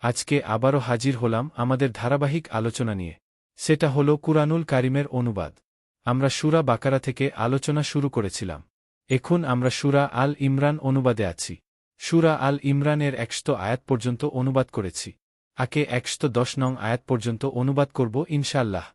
আজকে আবারও হাজির হলাম আমাদের ধারাবাহিক আলোচনা নিয়ে। সেটা হল কুরআনুল কারিমের অনুবাদ। আমরা সুরা বাকারা থেকে আলোচনা শুরু করেছিলাম। এখন আমরা সুরা আল ইমরান অনুবাদে আছি। সুরা আল ইমরানের একশত আয়াত পর্যন্ত অনুবাদ করেছি। আকে একশত দশ নং আয়াত পর্যন্ত অনুবাদ করব ইনশাল্লাহ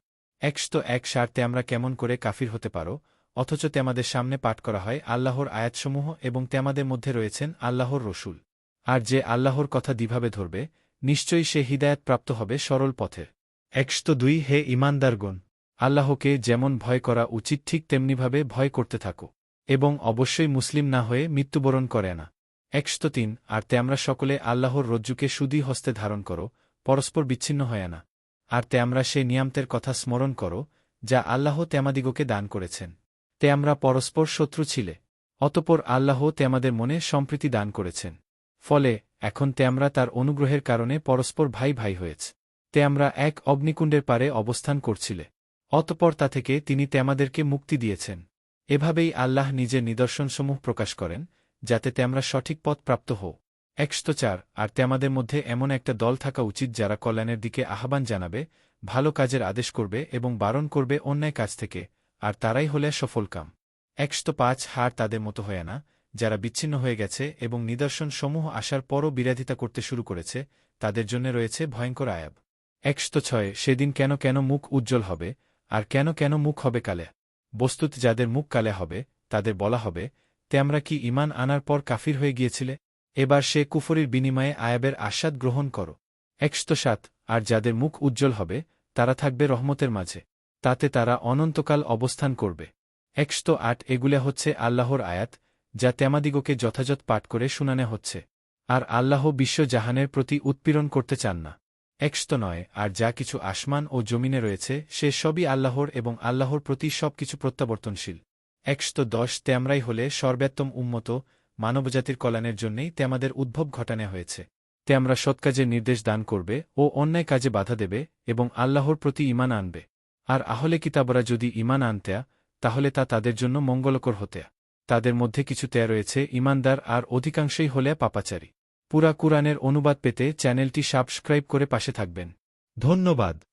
একশত এক সারতে আমরা কেমন করে কাফির হতে পারো, অথচ তেমাদের সামনে পাঠ করা হয় আল্লাহর আয়াতসমূহ এবং তেমাদের মধ্যে রয়েছেন আল্লাহর রসুল। আর যে আল্লাহর কথা দিভাবে ধরবে নিশ্চয়ই সে হিদায়ত প্রাপ্ত হবে সরল পথের একশত দুই, হে ইমানদারগণ আল্লাহকে যেমন ভয় করা উচিত, ঠিক তেমনিভাবে ভয় করতে থাকো। এবং অবশ্যই মুসলিম না হয়ে মৃত্যুবরণ করে না। একশত তিন, আর তে আমরা সকলে আল্লাহর রজ্জুকে সুদী হস্তে ধারণ করো, পরস্পর বিচ্ছিন্ন হয় না। আর তে আমরা সেই নিয়ামতের কথা স্মরণ করো, যা আল্লাহ তেমাদিগকে দান করেছেন। তে আমরা পরস্পর শত্রু ছিলে, অতপর আল্লাহ তেমাদের মনে সম্প্রীতি দান করেছেন। ফলে এখন তে আমরা তার অনুগ্রহের কারণে পরস্পর ভাই ভাই হয়েছে। তে আমরা এক অগ্নিকুণ্ডের পারে অবস্থান করছিলে। অতপর তা থেকে তিনি তেমাদেরকে মুক্তি দিয়েছেন। এভাবেই আল্লাহ নিজের নিদর্শনসমূহ প্রকাশ করেন, যাতে তেমরা সঠিক পথ প্রাপ্ত হও। একশত চার, আর তেমাদের মধ্যে এমন একটা দল থাকা উচিত যারা কল্যাণের দিকে আহ্বান জানাবে, ভালো কাজের আদেশ করবে এবং বারণ করবে অন্যায় কাজ থেকে, আর তারাই হলে সফলকাম। একশত পাঁচ হার তাদের মতো হয় না যারা বিচ্ছিন্ন হয়ে গেছে এবং নিদর্শন সমূহ আসার পরও বিরোধিতা করতে শুরু করেছে, তাদের জন্য রয়েছে ভয়ঙ্কর আয়াব। একশত ছয়, সেদিন কেন কেন মুখ উজ্জ্বল হবে, আর কেন কেন মুখ হবে কালে? বস্তুত যাদের মুখ কালে হবে, তাদের বলা হবে, তে আমরা কি ইমান আনার পর কাফির হয়ে গিয়েছিলে? এবার সে কুফরির বিনিময়ে আয়াবের আস্বাদ গ্রহণ করো। একশত সাত, আর যাদের মুখ উজ্জ্বল হবে, তারা থাকবে রহমতের মাঝে। তাতে তারা অনন্তকাল অবস্থান করবে। একশত আট, এগুলা হচ্ছে আল্লাহর আয়াত যা তেমাদিগকে যথাযথ পাঠ করে শুনানে হচ্ছে, আর আল্লাহ বিশ্বজাহানের প্রতি উৎপীড়ন করতে চান না। একশত নয়, আর যা কিছু আসমান ও জমিনে রয়েছে, সে সবই আল্লাহর এবং আল্লাহর প্রতি সবকিছু প্রত্যাবর্তনশীল। একশত দশ, তেমরাই হলে সর্বোত্তম উন্মত মানবজাতির কল্যাণের জন্যেই তেমাদের উদ্ভব ঘটানো হয়েছে। তে আমরা সৎকাজের নির্দেশ দান করবে ও অন্যায় কাজে বাধা দেবে এবং আল্লাহর প্রতি ইমান আনবে। আর আহলে কিতাবরা যদি ইমান আনতেয়া, তাহলে তা তাদের জন্য মঙ্গলকর হতেয়া। তাদের মধ্যে কিছু তেয়া রয়েছে ইমানদার আর অধিকাংশই হলে পাপাচারী। পুরা কুরআনের অনুবাদ পেতে চ্যানেলটি সাবস্ক্রাইব করে পাশে থাকবেন। ধন্যবাদ।